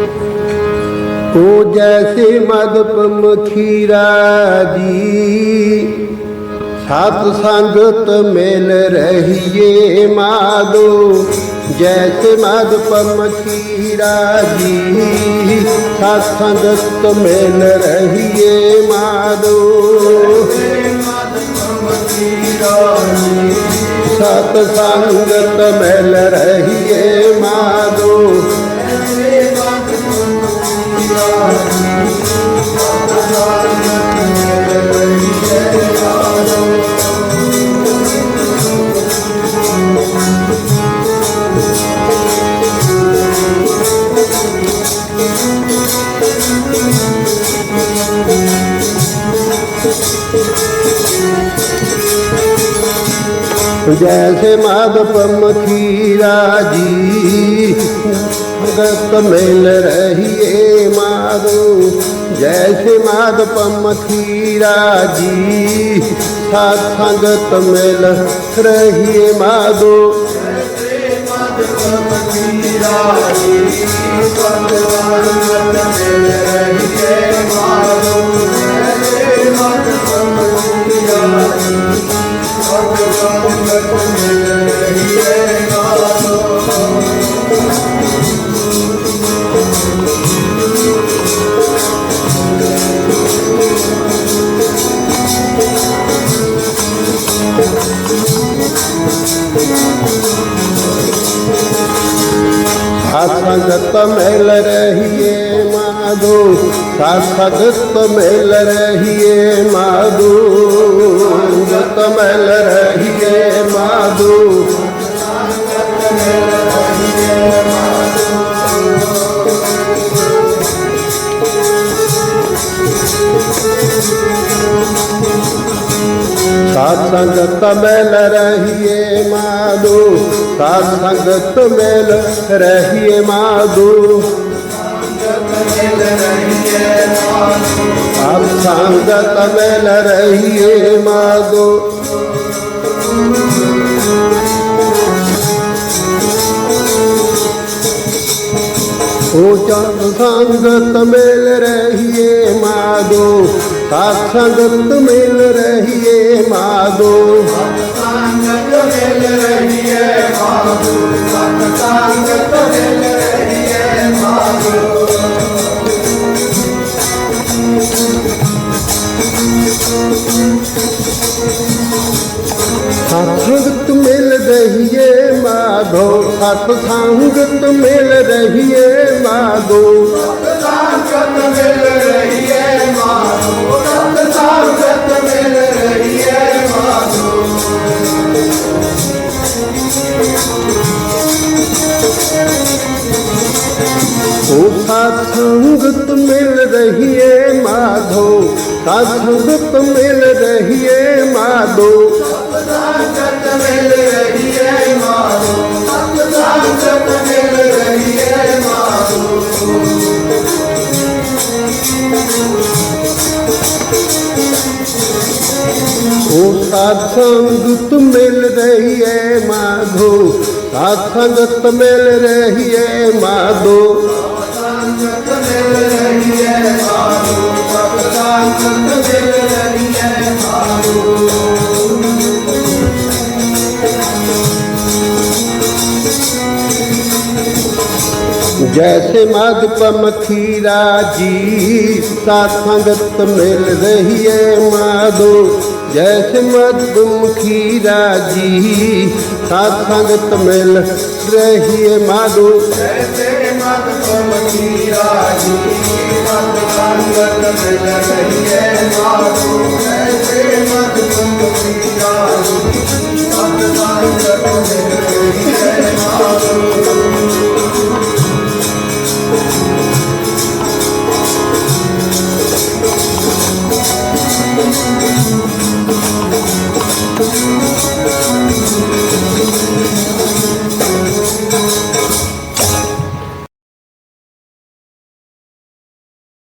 ओ जैसे मदपम खीरा जी सात संगत मेल रहिए माधो जैसे मदपम खीरा जी सात संगत मेल रहिए माधो सत संगत मेल रहिए माधो जैसे माधपम खीरा जी गत मेल रहिए माधो जैसे माधपम खीरा जी सात संगत मेल रहिए माधो सात संगत मेल रहिए माधो सात संगत मेल रहिए माधो। संगत मेल रहिए माधो। सात संगत मेल रहिए माधो। सात संगत मेल रहिए माधो। सात संगत रहिए माधो। ओ चंद संगत मेल रहिए माधो सात संगत मेल रहिए माधो। सत्संगत मिल रहिए माधो। सत्संगत मिल रहिए माधो। सत्संगत मिल रहिए माधो सत्संगत मिल रहिए माधो। ओ सत्संगत मिल रहिए माधो सत्संगत मिल रहिए माधो। जैसे मधुप मखीरा जी साथ संगत मिल रही है माधो। जैसे मधुपम खीरा जी साथ मिल रही है माधो। जैसे जी साथ संगत मिल रही है माधो।